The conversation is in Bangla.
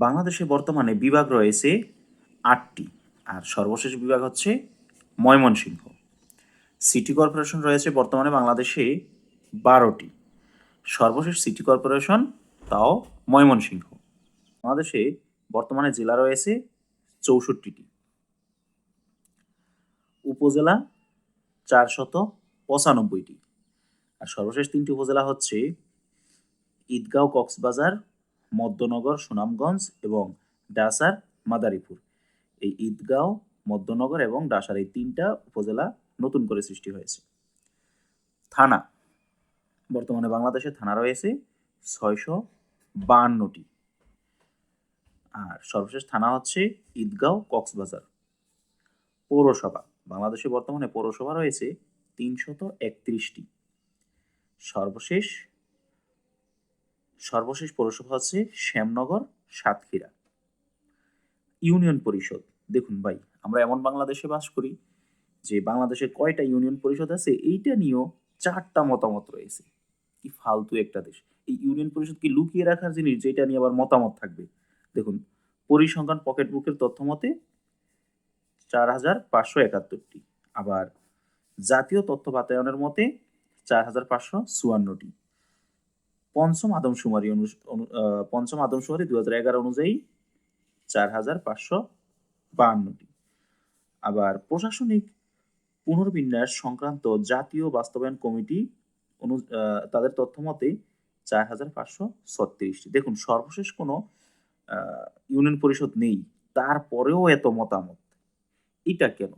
বাংলাদেশে বর্তমানে বিভাগ রয়েছে আটটি, আর সর্বশেষ বিভাগ হচ্ছে ময়মনসিংহ। সিটি কর্পোরেশন রয়েছে বর্তমানে বাংলাদেশে বারোটি। সর্বশেষ সিটি কর্পোরেশন তাও ময়মনসিংহ। বাংলাদেশে বর্তমানে জেলা রয়েছে চৌষট্টিটি। উপজেলা চারশত পঁচানব্বইটি। আর সর্বশেষ তিনটি উপজেলা হচ্ছে ঈদগাঁও কক্সবাজার মধ্যনগর, সুনামগঞ্জ এবং ডাসার মাদারীপুর। এই ঈদগাঁও, মধ্যনগর এবং ডাসার এই তিনটা উপজেলা নতুন করে সৃষ্টি হয়েছে। থানা। বর্তমানে বাংলাদেশে থানা রয়েছে ছয়শো বাহান্নটি। আর সর্বশেষ থানা হচ্ছে ঈদগাঁও, কক্সবাজার। পৌরসভা। বাংলাদেশে বর্তমানে পৌরসভা রয়েছে তিনশত একত্রিশটি। সর্বশেষ সর্বশেষ পৌরসভা হচ্ছে শ্যামনগর, সাতক্ষীরা। ইউনিয়ন পরিষদ। দেখুন ভাই, আমরা এমন বাংলাদেশে বাস করি যে বাংলাদেশে কয়টা ইউনিয়ন পরিষদ আছে, এইটা নিয়েও চারটা মতামত রয়েছে। কি ফালতু একটা দেশ। এই ইউনিয়ন পরিষদ কি লুকিয়ে রাখার জিনিস, যেটা নিয়ে আবার মতামত থাকবে। দেখুন, পরিসংখ্যান পকেট বুকের তথ্য মতে চার হাজার পাঁচশো একাত্তরটি। আবার জাতীয় তথ্য বাতায়নের মতে চার হাজার পাঁচশো চুয়ান্নটি। পঞ্চম আদমশুমারি পঞ্চম আদমশুমারি দু হাজার এগারো অনুযায়ী চার হাজার পাঁচশো বাহান্নটি। আবার প্রশাসনিক পুনর্বিন্যাস সংক্রান্ত জাতীয় বাস্তবায়ন কমিটি অনু তাদের তথ্য মতে চার হাজার পাঁচশো ছত্রিশটি। দেখুন, সর্বশেষ কোনো ইউনিয়ন পরিষদ নেই, তারপরেও এত মতামত। এটা কেন?